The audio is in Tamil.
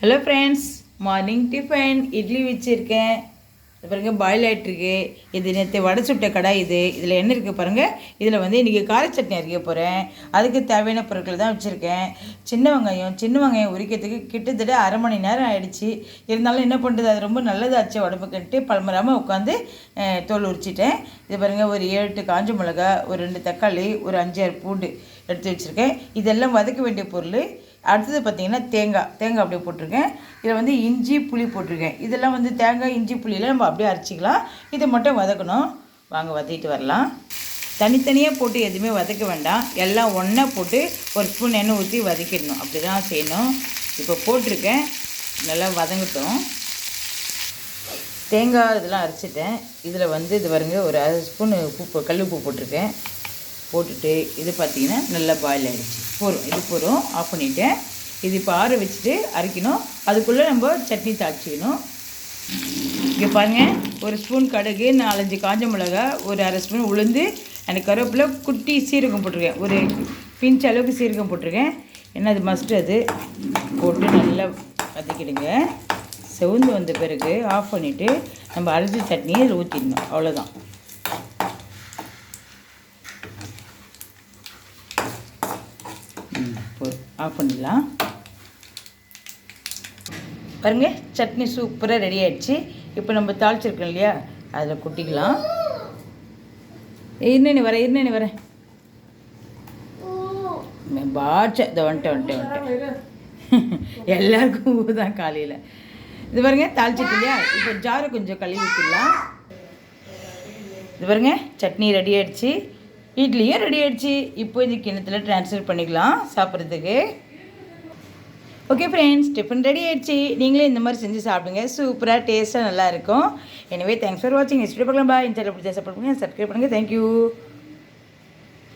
Hello friends morning tiffin idli வச்சுருக்கேன். இது பாருங்க பாயில் ஆகிட்டுருக்கு இது நேற்று வடை சுட்ட கடாய் இது. இதில் என்ன இருக்குது பாருங்கள் இதில் வந்து இன்றைக்கி கார சட்னி அரைக்க போகிறேன் அதுக்கு தேவையான பொருட்கள் தான் வச்சுருக்கேன். சின்ன வெங்காயம் சின்ன வெங்காயம் உரிக்கிறதுக்கு கிட்டத்தட்ட அரை மணி நேரம் ஆகிடுச்சு இருந்தாலும் என்ன பண்ணுறது அது ரொம்ப நல்லதாச்சு உடம்புக்குன்ட்டு பழமராமல் உட்காந்து தோல் உரிச்சிட்டேன். இது பாருங்கள் ஒரு ஏழு எட்டு காஞ்ச மிளகா ஒரு ரெண்டு தக்காளி ஒரு அஞ்சாறு பூண்டு எடுத்து வச்சுருக்கேன். இதெல்லாம் வதக்க வேண்டிய பொருள். அடுத்தது பார்த்திங்கன்னா தேங்காய். தேங்காய் அப்படியே போட்டிருக்கேன். இதில் வந்து இஞ்சி புளி போட்டிருக்கேன். இதெல்லாம் வந்து தேங்காய் இஞ்சி புளியெலாம் நம்ம அப்படியே அரைச்சிக்கலாம். இதை மட்டும் வதக்கணும். வாங்க வதக்கிட்டு வரலாம். தனித்தனியாக போட்டு எதுவுமே வதக்க வேண்டாம். எல்லாம் ஒன்றா போட்டு ஒரு ஸ்பூன் எண்ணெய் ஊற்றி வதக்கிடணும். அப்படி தான் செய்யணும். இப்போ போட்டிருக்கேன். நல்லா வதங்கட்டும். தேங்காய் இதெல்லாம் அரைச்சிட்டேன். இதில் வந்து இது பாருங்க ஒரு அரை ஸ்பூன் உப்பு கல் உப்பு போட்டிருக்கேன். போட்டுட்டு இது பார்த்தீங்கன்னா நல்லா பாயில் ஆகிடுச்சு போகிறோம் இது போகிறோம் ஆஃப் பண்ணிவிட்டேன் இது இப்போ ஆற வச்சுட்டு அரைக்கணும். அதுக்குள்ளே நம்ம சட்னி தாளிச்சிக்கணும் இங்கே பாருங்கள் ஒரு ஸ்பூன் கடுகு நாலஞ்சு காஞ்ச மிளகா ஒரு அரை ஸ்பூன் உளுந்து அந்த கருவேப்பிலை குட்டி சீரகம் போட்டிருக்கேன். ஒரு பிஞ்ச் அளவுக்கு சீரகம் போட்டிருக்கேன். ஏன்னா அது மஸ்ட் அது? போட்டு நல்லா வதக்கிடுங்க. செவந்து வந்த பிறகு ஆஃப் பண்ணிவிட்டு நம்ம அரிசி சட்னியை இதில் ஊற்றிடணும் அவ்வளோதான் ம், ஆஃப் பண்ணிடலாம். பாருங்க சட்னி சூப்பராக ரெடி ஆயிடுச்சு. இப்போ நம்ம தாளிச்சிருக்கோம் இல்லையா? அதில் கொட்டிக்கலாம். இன்னும் வரேன் இன்னும் வரேன் பாட்ச இதை வந்துட்டேன் வந்துட்டேன் வந்துட்டேன். எல்லாருக்கும் தான் காலையில். இது பாருங்க தாளிச்சிட்டு இல்லையா? இப்போ ஜாரை கொஞ்சம் கழுவி ஊற்றிடலாம் இது பாருங்க சட்னி ரெடி ஆயிடுச்சு. இட்லியும் ரெடி ஆயிடுச்சு. இப்போ இந்த கிணத்துல ட்ரான்ஸ்ஃபர் பண்ணிக்கலாம் சாப்பிட்றதுக்கு. ஓகே ஃப்ரெண்ட்ஸ் டிஃபன் ரெடி ஆயிடுச்சு. நீங்களே இந்த மாதிரி செஞ்சு சாப்பிடுங்க. சூப்பராக டேஸ்ட்டாக நல்லா இருக்கும். எனவே தேங்க்ஸ் ஃபார் வாட்சிங் நெக்ஸ்ட் பார்க்கலாம். பா இந்த பிடிச்சா சப்போர்ட் பண்ணுங்கள் சப்ஸ்கிரைப் பண்ணுங்கள் தேங்க்யூ